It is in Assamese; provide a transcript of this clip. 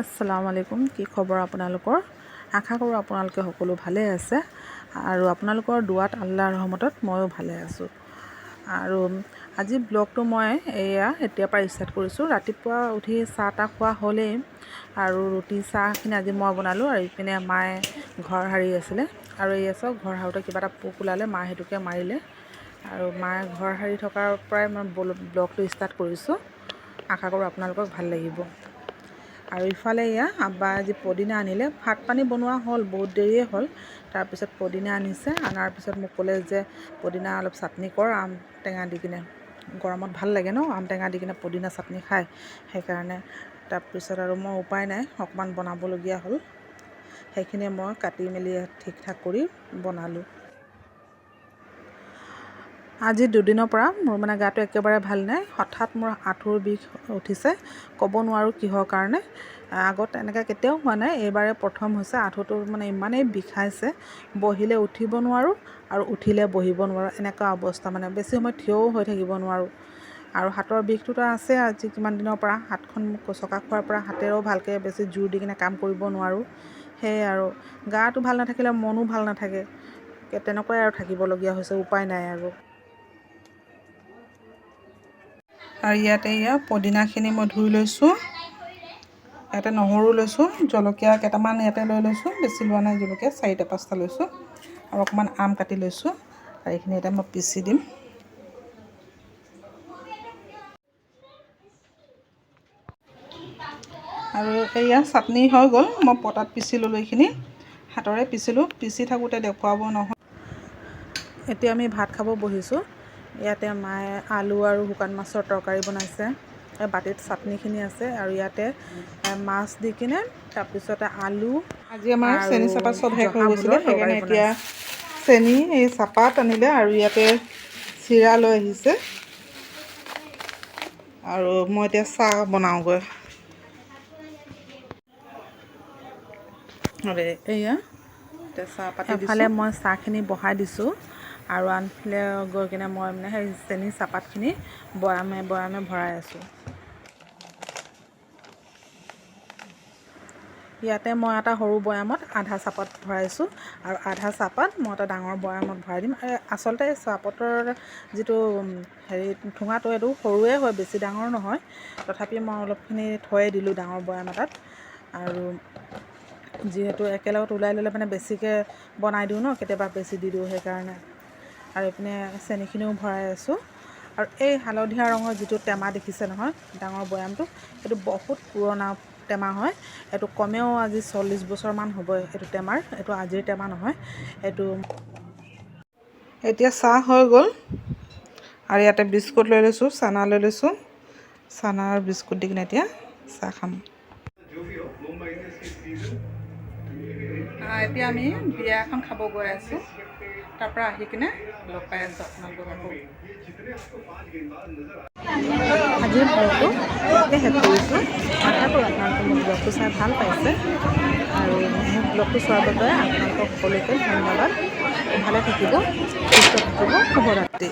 আসসালামু আলাইকুম। কি খবৰ আপোনালোকৰ? আশা কৰোঁ আপোনালোকে সকলো ভালেই আছে। আৰু আপোনালোকৰ দুৱাত আল্লাহ ৰহমতত ময়ো ভালে আছোঁ। আৰু আজি ব্লগটো মই এয়া এতিয়াৰ পৰা ষ্টাৰ্ট কৰিছোঁ। ৰাতিপুৱা উঠি চাহ তাহ খোৱা হ'লেই আৰু ৰুটি চাহখিনি আজি মই বনালোঁ আৰু ইপিনে মায়ে ঘৰ সাৰি আছিলে। আৰু এয়া চাওক ঘৰ সাৰোঁতে কিবা এটা পোক ওলালে মায়ে সেইটোকে মাৰিলে। আৰু মায়ে ঘৰ সাৰি থকাৰ পৰাই মই ব্লগটো ষ্টাৰ্ট কৰিছোঁ। আশা কৰোঁ আপোনালোকক ভাল লাগিব। আৰু ইফালে এয়া, আব্বা আজি পদিনা আনিলে। ভাত পানী বনোৱা হ'ল, বহুত দেৰিয়ে হ'ল। তাৰপিছত পদিনা আনিছে অনাৰ পিছত মোক ক'লে যে, পদিনা অলপ চাটনি কৰ, আম টেঙা দি কিনে। গৰমত ভালো লাগে ন, আম টেঙা দি কিনে পদিনা চাটনি খাই। সেইকাৰণে তাৰপিছত আৰু মই উপায় নাই, অকণমান বনাবলগীয়া হ'ল। সেইখিনিয়ে মই কাটি মেলি ঠিক ঠাক কৰি বনালোঁ। আজি দুদিনৰ পৰা মোৰ মানে গাটো একেবাৰে ভাল নাই। হঠাৎ মোৰ আঁঠুৰ বিষ উঠিছে। ক'ব নোৱাৰোঁ কিহৰ কাৰণে। আগত এনেকৈ কেতিয়াও হোৱা নাই। এইবাৰে প্ৰথম হৈছে। আঁঠুটো মানে ইমানেই বিষাইছে। বহিলে উঠিব নোৱাৰোঁ আৰু উঠিলে বহিব নোৱাৰোঁ। এনেকুৱা অৱস্থা মানে। বেছি সময় থিয়ও হৈ থাকিব নোৱাৰোঁ। আৰু হাতৰ বিষটোতো আছে আজি কিমান দিনৰ পৰা। হাতখন কচকা খোৱাৰ পৰা হাতেৰেও ভালকৈ বেছি জোৰ দি কিনে কাম কৰিব নোৱাৰোঁ। সেয়াই আৰু গাটো ভাল নাথাকিলে মনো ভাল নাথাকে। তেনেকুৱাই আৰু থাকিবলগীয়া হৈছে। উপায় নাই আৰু। আৰু ইয়াতে এয়া পদিনাখিনি মই ধুই লৈছোঁ। ইয়াতে নহৰু লৈছোঁ জলকীয়া কেইটামান ইয়াতে লৈ লৈছোঁ বেছি লোৱা নাই জলকীয়া চাৰিটা পাঁচটা লৈছোঁ আৰু অকণমান আম কাটি লৈছোঁ আৰু এইখিনি এতিয়া মই পিচি দিম। আৰু এয়া চাটনি হৈ গ'ল মই পটাত পিচি ল'লোঁ এইখিনি হাতৰে পিচিলোঁ পিচি থাকোঁতে দেখুৱাব নহয়। এতিয়া আমি ভাত খাব বহিছোঁ। ইয়াতে মায়ে আলু আৰু শুকান মাছৰ তৰকাৰী বনাইছে। বাতিত চাটনিখিনি আছে আৰু ইয়াতে মাছ দি কিনে তাৰপিছতে আলু আজি আমাৰ চেনি চাহপাত চব শেষ হৈ গৈছিলে সেইকাৰণে এতিয়া চেনি এই চাহপাত আনিলে আৰু ইয়াতে চিৰা লৈ আহিছে। আৰু মই এতিয়া চাহ বনাওঁগৈ। এয়া এফালে মই চাহখিনি বহাই দিছোঁ আৰু আনফালে গৈ কিনে মই মানে সেই চেনি চাহপাতখিনি বৈয়ামে বৈয়ামে ভৰাই আছোঁ। ইয়াতে মই এটা সৰু বৈয়ামত আধা চাহপাত ভৰাইছোঁ আৰু আধা চাহপাত মই এটা ডাঙৰ বৈয়ামত ভৰাই দিম। আচলতে চাহপাতৰ যিটো হেৰি ঠুঙাটো এইটো সৰুৱে হয় বেছি ডাঙৰ নহয়। তথাপি মই অলপখিনি থৈয়ে দিলোঁ ডাঙৰ বৈয়াম এটাত। আৰু যিহেতু একেলগত ওলাই ল'লে মানে বেছিকৈ বনাই দিওঁ ন, কেতিয়াবা বেছি দি দিওঁ সেইকাৰণে। আৰু এইপিনে চেনিখিনিও ভৰাই আছোঁ। আৰু এই হালধীয়া ৰঙৰ যিটো টেমা দেখিছে নহয়, ডাঙৰ বৈয়ামটো এইটো বহুত পুৰণা টেমা হয়। এইটো কমেও আজি চল্লিছ বছৰমান হ'বই এইটো টেমাৰ। এইটো আজিৰ টেমা নহয়, এইটো এতিয়া চাহ হৈ গ'ল। আৰু ইয়াতে বিস্কুট লৈ লৈছোঁ, চানা লৈ লৈছোঁ। চানা আৰু বিস্কুট দি কিনে এতিয়া চাহ খাম। এতিয়া আমি বিয়া এখন খাব গৈ আছোঁ। তাৰপৰা আহি কিনে লগ পাই আছোঁ আপোনালোকক আকৌ আজিৰ ব্লগটো ইয়াতে শেষ কৰিছোঁ। আশা কৰোঁ আপোনালোকে মোক ব্লগটো চাই ভালো পাইছে। আৰু মোক ব্লগটো চোৱাৰ বাবে আপোনালোকক সকলোকে ধন্যবাদ। ভালে থাকিব সুস্থ থাকিব শুভৰাত্ৰি।